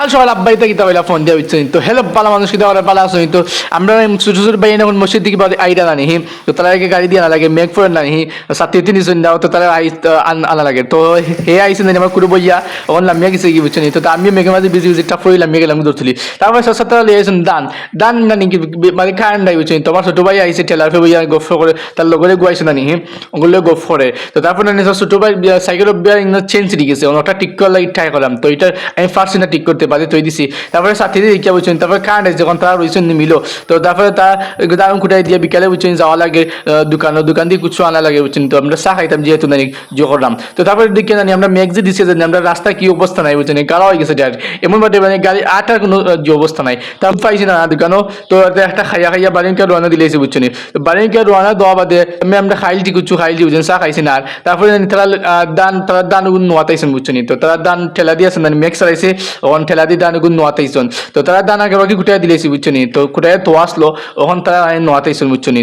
সকাল সকাল আব্বাই থেকে তাহলে ফোন দিয়ে হচ্ছে তো হ্যালো পালা মানুষ কিন্তু ওরা পালা আসুন তো আমরা ছোট ছোট ভাই এখন মসজিদ দিকে আইডা না নিহি, তো তারা আগে গাড়ি দিয়ে আনা লাগে, মেঘ ফোর না নিহি, সাথে তিনি শুন দাও তো তারা আই আনা লাগে। তো হে আইসেন আমার কুড়ে বইয়া ওখানে লামিয়া গেছে কি বুঝছেন তো আমি মেঘে মাঝে বিজি বিজি টাপ লামিয়া গেলাম ধরছিলি। তারপরে সাথে সাথে লিয়ে আইসেন দান। দান না নাকি মানে কারেন্ট নাই বুঝছেন তোমার ছোট ভাই আইসে ঠেলার ফে বইয়া গফ করে তার লগরে গুয়াইছে না নিহি ওগুলো গফ করে তো তারপরে ছোট ভাই সাইকেলের বিয়ার চেঞ্জ দিয়ে গেছে ওটা ঠিক করার লাগে ট্রাই করলাম তো এটা আমি ফার্স্ট না ঠিক করতে পারি তো দিছি। তারপরে সাথে দেখিয়া বুঝছেন, তারপরে আছে, যখন তারা রয়েছেন মিলো তো তারপরে তার দারুণ কুটাই দিয়ে বিকালে বুঝছেন যাওয়া লাগে দোকান দোকান দিয়ে কিছু আনা লাগে বুঝছেন। তো আমরা চা খাইতাম যেহেতু নানি, জো করলাম। তো তারপরে দেখে জানি আমরা ম্যাগজি দিচ্ছি জানি আমরা রাস্তা কি অবস্থা নাই বুঝছেন গাড়া হয়ে গেছে ডাইরেক্ট এমন বাদে মানে গাড়ি আটার কোনো যে অবস্থা নাই। তারপর পাইছি না দোকানও তো একটা খাইয়া খাইয়া বাড়িকে রোয়ানা দিলেছি বুঝছেন। বাড়িকে রোয়ানা দেওয়া বাদে আমি, আমরা খাইলছি কিছু খাইলছি বুঝছেন, চা খাইছি না আর। তারপরে তারা দান তারা দান নোয়াতাইছেন বুঝছেন। তো তারা দান ঠেলা দিয়েছেন মেক্স চালাইছে, ওখান ঠেলা দিয়ে দান উগুন নোয়াতাইছেন তো তারা দান আগে বাকি কুটাই দিলেছি বুঝছেন তো কুটাই তো আসলো ওখান তারা নোয়াতাইছেন বুঝছেন